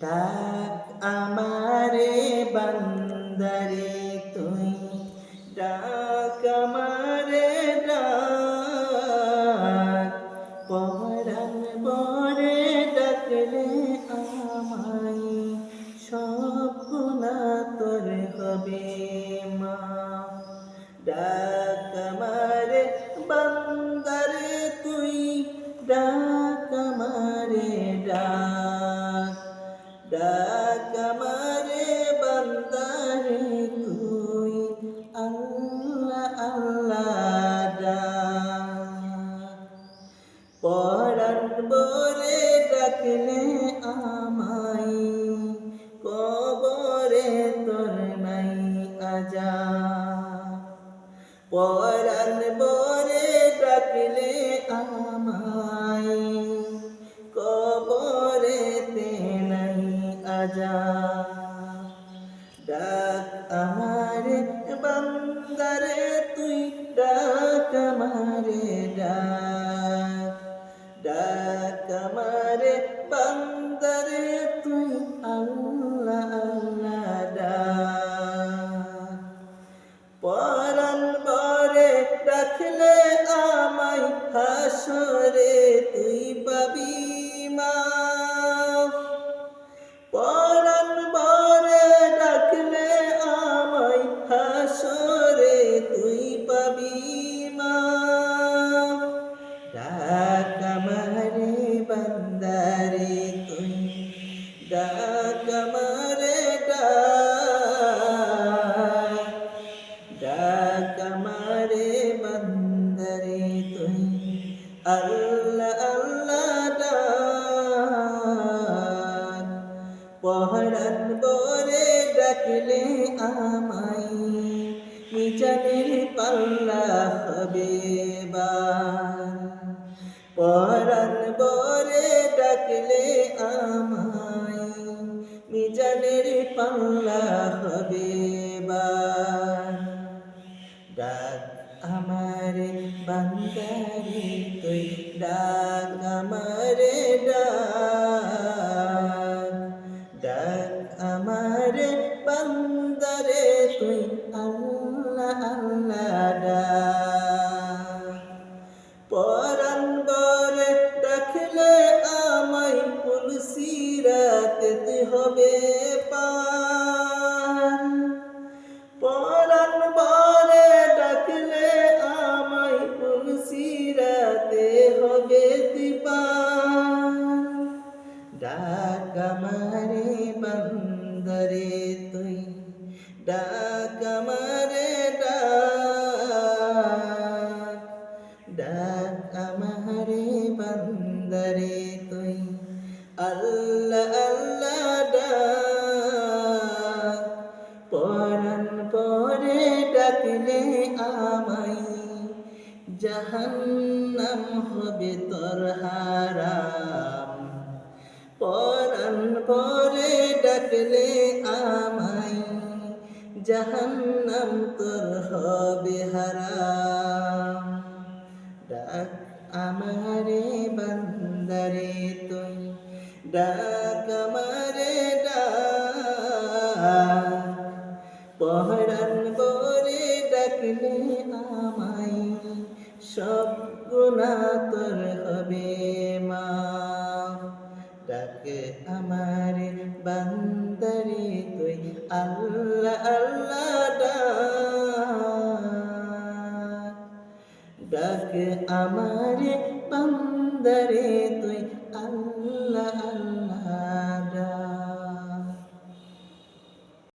ডাক আমারে বান্দারে তুই ডাক আমারে আজা পরাণ বলে ডাকলে আমায়, কবরে তে নাই আজা। ডাক আমারে, বান্দারে, তুই ডাক আমারে ডাক। ডাক আমারে, বান্দারে, তুই আল্লাহ আল্লাহ ডাক। হাসরে আল্লাহ আল্লাহ ডাক। পহরান বরে ডাকলে আমায় নিজানের পাল্লা হবে বার পরাণ বরে ডাকলে আমায় বার ডাক আমারে বান্দারে ডাক আমারে ডাক ডাক বান্দারে তুই আল্লাহ আল্লাহ ডাক। ডাকলে আমায় হবে। ডাক আমারে বন্দরে তুই, ডাক আমারে ডাক ডাক আমারে বন্দরে তুই, আল্লাহ আল্লাহ ডাক। পরাণ পরে ডাকলে আমায়, জাহান্নাম হবে তোর হারাম। পরাণ পরে ডাকলে আমায়, জাহান্নাম তোর হবে হারাম। ডাক আমারে বান্দারে তুই, ডাক আমারে ডাক। পহরান বরে ডাকলে আমায়, সব গুণা তোর হবে মা ডাকে আমার বান্দারি তুই আল্লাহ আল্লাহ ডাক। আমার বান্দারে তুই